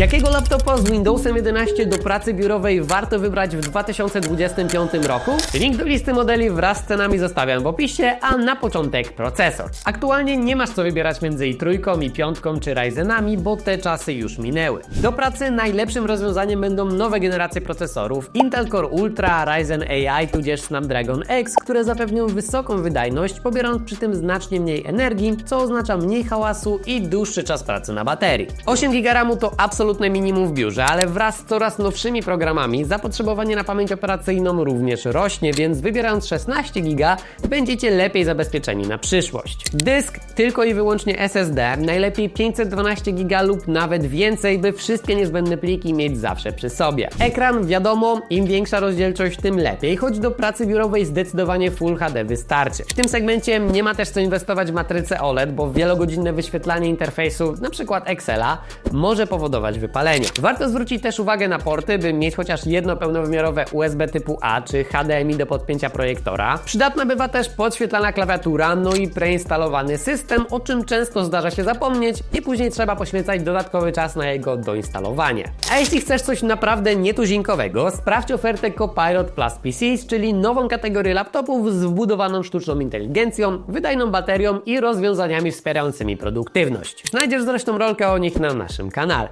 Jakiego laptopa z Windowsem 11 do pracy biurowej warto wybrać w 2025 roku? Link do listy modeli wraz z cenami zostawiam w opisie, a na początek procesor. Aktualnie nie masz co wybierać między i trójką, i piątką, czy Ryzenami, bo te czasy już minęły. Do pracy najlepszym rozwiązaniem będą nowe generacje procesorów Intel Core Ultra, Ryzen AI tudzież Snapdragon X, które zapewnią wysoką wydajność, pobierając przy tym znacznie mniej energii, co oznacza mniej hałasu i dłuższy czas pracy na baterii. 8 GB to absolutne minimum w biurze, ale wraz z coraz nowszymi programami zapotrzebowanie na pamięć operacyjną również rośnie, więc wybierając 16 GB będziecie lepiej zabezpieczeni na przyszłość. Dysk tylko i wyłącznie SSD, najlepiej 512 GB lub nawet więcej, by wszystkie niezbędne pliki mieć zawsze przy sobie. Ekran, wiadomo, im większa rozdzielczość, tym lepiej, choć do pracy biurowej zdecydowanie Full HD wystarczy. W tym segmencie nie ma też co inwestować w matrycę OLED, bo wielogodzinne wyświetlanie interfejsu, np. Excela, może powodować Warto zwrócić też uwagę na porty, by mieć chociaż jedno pełnowymiarowe USB typu A czy HDMI do podpięcia projektora. Przydatna bywa też podświetlana klawiatura, no i preinstalowany system, o czym często zdarza się zapomnieć i później trzeba poświęcać dodatkowy czas na jego doinstalowanie. A jeśli chcesz coś naprawdę nietuzinkowego, sprawdź ofertę Copilot Plus PCs, czyli nową kategorię laptopów z wbudowaną sztuczną inteligencją, wydajną baterią i rozwiązaniami wspierającymi produktywność. Znajdziesz zresztą rolkę o nich na naszym kanale.